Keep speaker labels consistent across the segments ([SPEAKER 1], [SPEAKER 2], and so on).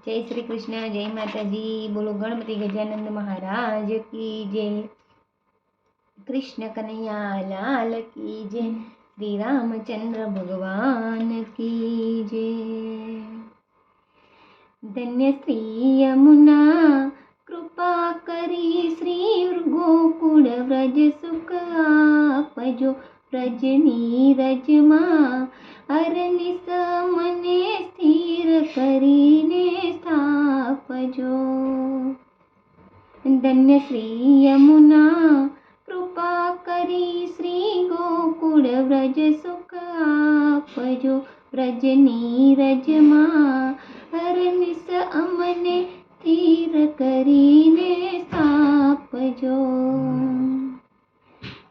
[SPEAKER 1] જય શ્રી કૃષ્ણ જય માતાજી બોલો ગણપતિ ગજાનંદ મહારાજ કી જય કૃષ્ણ કનૈયા લાલ કી જય શ્રી રામચંદ્ર ભગવાન કી જય ધન્ય શ્રી યમુના કૃપા કરી શ્રી ગોકુળ વ્રજ સુખ આપજો વ્રજની રજમાં અરનિસ મને સ્થિર કરીને સ્થાપજો ધન્ય શ્રી યમુના કૃપા કરી શ્રી ગોકુળ વ્રજ સુખ આપજો વ્રજની રજમાં હરનિસ અમને સ્થિર કરીને સ્થાપજો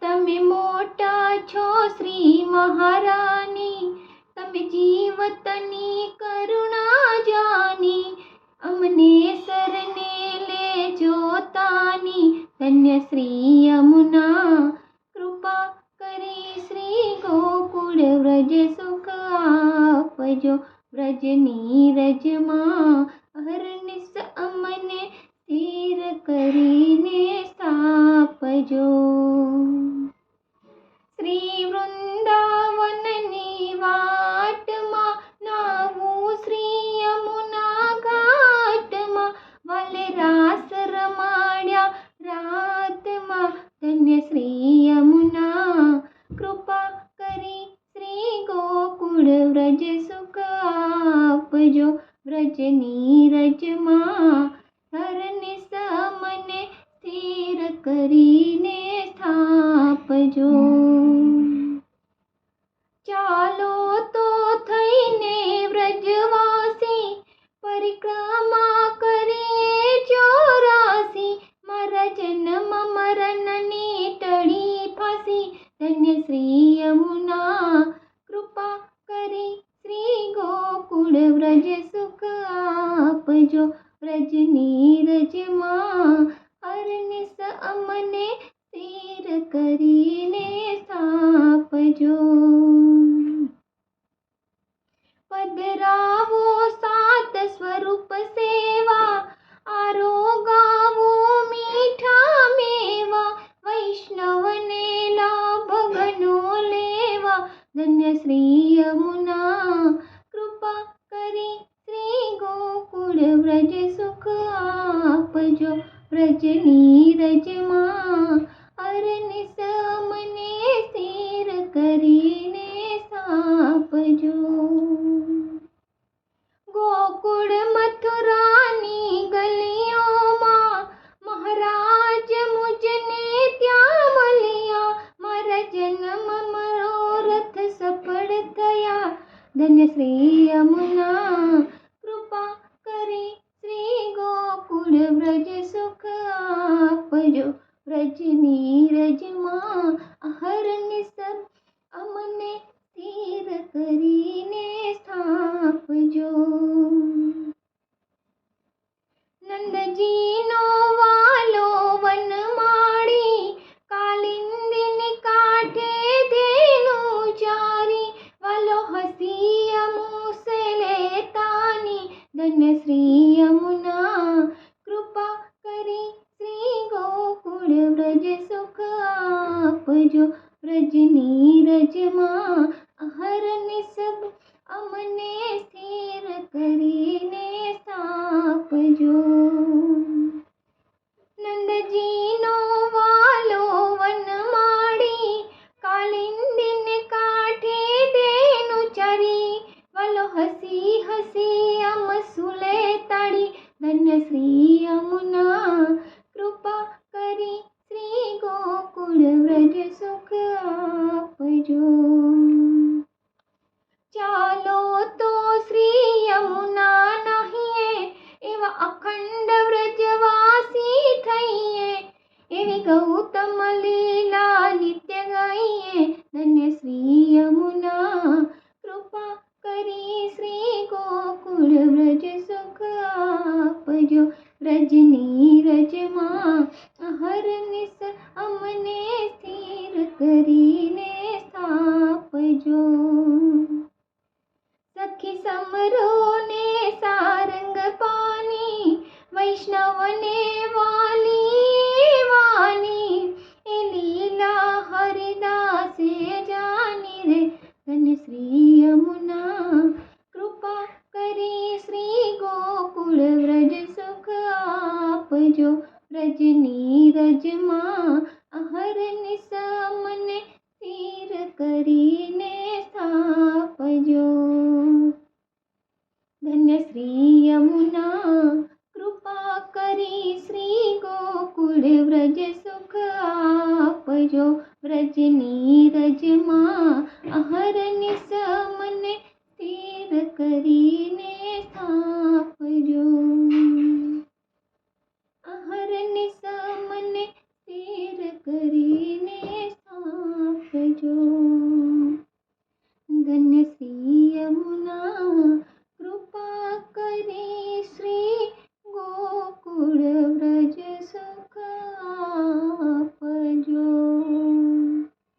[SPEAKER 1] તમે મોટા છો શ્રી મહારાણી ब्रज सुख आप जो ब्रज नीरज माँ આપજો વ્રજની રજમાં હરનિસ મને સ્થિર કરીને સ્થાપજો. श्री यमुना कृपा करी श्री गोकुल व्रज सुख आप जो व्रज नीरज माँ अर निस रज सुख आप जो रज नीरज माँ हरन सब अमने स्थिर करीने साप जो नंद जी नो वालो वन माड़ी, कालिंदिन काठे देनु चरी, वालो हसी हसी अम सुले तड़ी, धन्य श्री अमुना कृपा करी मूल व्रज सुख आप जो चालो तो श्री यमुना नहिए, एवं अखंड व्रजवासी थइए एवी गौ नीरज माँ हर निस अमने स्थिर करीने साप जो। सखी समरो ने सारंग पानी वैष्णव ने वाली वानी लीला हरिदास जानी रे, धन श्री करीने स्थापजो। यमुना कृपा करी श्री गोकुल व्रज सुख आपजो। व्रज नीर